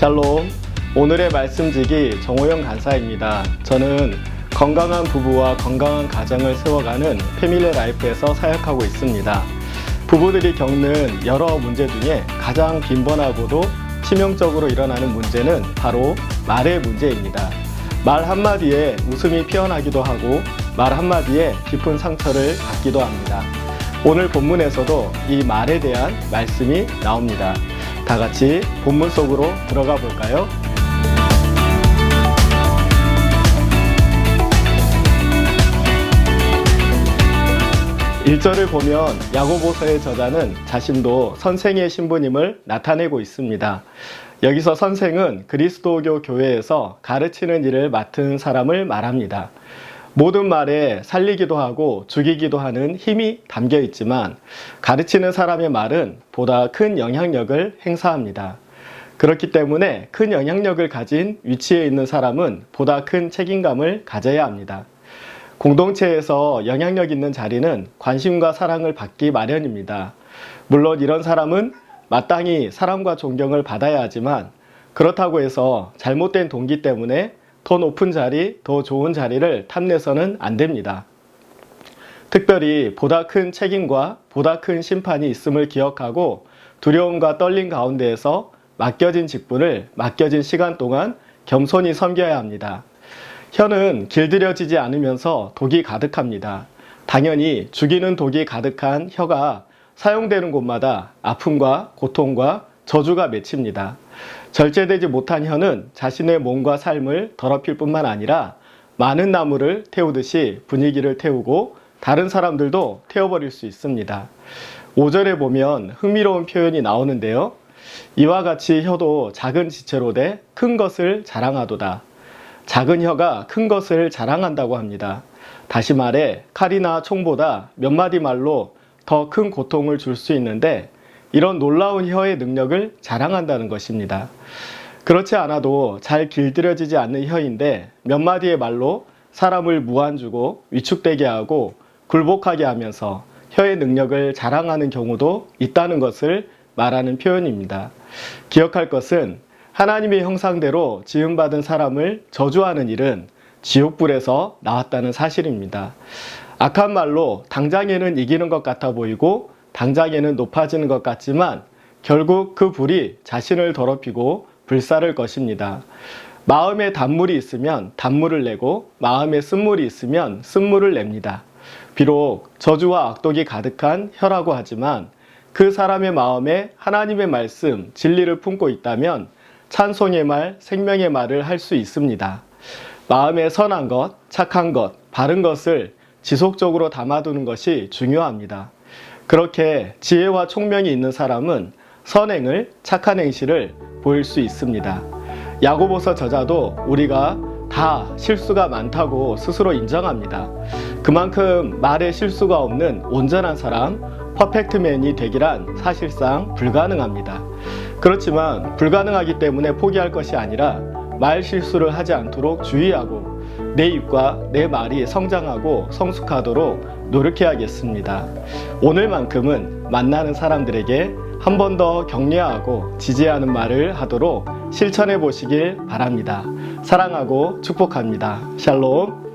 샬롬. 오늘의 말씀지기 정호영 간사입니다. 저는 건강한 부부와 건강한 가정을 세워가는 패밀리 라이프에서 사역하고 있습니다. 부부들이 겪는 여러 문제 중에 가장 빈번하고도 치명적으로 일어나는 문제는 바로 말의 문제입니다. 말 한마디에 웃음이 피어나기도 하고 말 한마디에 깊은 상처를 받기도 합니다. 오늘 본문에서도 이 말에 대한 말씀이 나옵니다. 다 같이 본문 속으로 들어가 볼까요? 1절을 보면 야고보서의 저자는 자신도 선생의 신부님을 나타내고 있습니다. 여기서 선생은 그리스도교 교회에서 가르치는 일을 맡은 사람을 말합니다. 모든 말에 살리기도 하고 죽이기도 하는 힘이 담겨 있지만 가르치는 사람의 말은 보다 큰 영향력을 행사합니다. 그렇기 때문에 큰 영향력을 가진 위치에 있는 사람은 보다 큰 책임감을 가져야 합니다. 공동체에서 영향력 있는 자리는 관심과 사랑을 받기 마련입니다. 물론 이런 사람은 마땅히 사랑과 존경을 받아야 하지만 그렇다고 해서 잘못된 동기 때문에 더 높은 자리, 더 좋은 자리를 탐내서는 안 됩니다. 특별히 보다 큰 책임과 보다 큰 심판이 있음을 기억하고 두려움과 떨림 가운데에서 맡겨진 직분을 맡겨진 시간 동안 겸손히 섬겨야 합니다. 혀는 길들여지지 않으면서 독이 가득합니다. 당연히 죽이는 독이 가득한 혀가 사용되는 곳마다 아픔과 고통과 저주가 맺힙니다. 절제되지 못한 혀는 자신의 몸과 삶을 더럽힐 뿐만 아니라 많은 나무를 태우듯이 분위기를 태우고 다른 사람들도 태워버릴 수 있습니다. 5절에 보면 흥미로운 표현이 나오는데요. 이와 같이 혀도 작은 지체로 돼 큰 것을 자랑하도다. 작은 혀가 큰 것을 자랑한다고 합니다. 다시 말해 칼이나 총보다 몇 마디 말로 더 큰 고통을 줄 수 있는데 이런 놀라운 혀의 능력을 자랑한다는 것입니다. 그렇지 않아도 잘 길들여지지 않는 혀인데 몇 마디의 말로 사람을 무안주고 위축되게 하고 굴복하게 하면서 혀의 능력을 자랑하는 경우도 있다는 것을 말하는 표현입니다. 기억할 것은 하나님의 형상대로 지음받은 사람을 저주하는 일은 지옥불에서 나왔다는 사실입니다. 악한 말로 당장에는 이기는 것 같아 보이고 당장에는 높아지는 것 같지만 결국 그 불이 자신을 더럽히고 불사를 것입니다. 마음에 단물이 있으면 단물을 내고 마음에 쓴물이 있으면 쓴물을 냅니다. 비록 저주와 악독이 가득한 혀라고 하지만 그 사람의 마음에 하나님의 말씀, 진리를 품고 있다면 찬송의 말, 생명의 말을 할 수 있습니다. 마음에 선한 것, 착한 것, 바른 것을 지속적으로 담아두는 것이 중요합니다. 그렇게 지혜와 총명이 있는 사람은 선행을, 착한 행실을 보일 수 있습니다. 야고보서 저자도 우리가 다 실수가 많다고 스스로 인정합니다. 그만큼 말에 실수가 없는 온전한 사람, 퍼펙트맨이 되기란 사실상 불가능합니다. 그렇지만 불가능하기 때문에 포기할 것이 아니라 말 실수를 하지 않도록 주의하고 내 입과 내 말이 성장하고 성숙하도록 노력해야겠습니다. 오늘만큼은 만나는 사람들에게 한 번 더 격려하고 지지하는 말을 하도록 실천해 보시길 바랍니다. 사랑하고 축복합니다. 샬롬.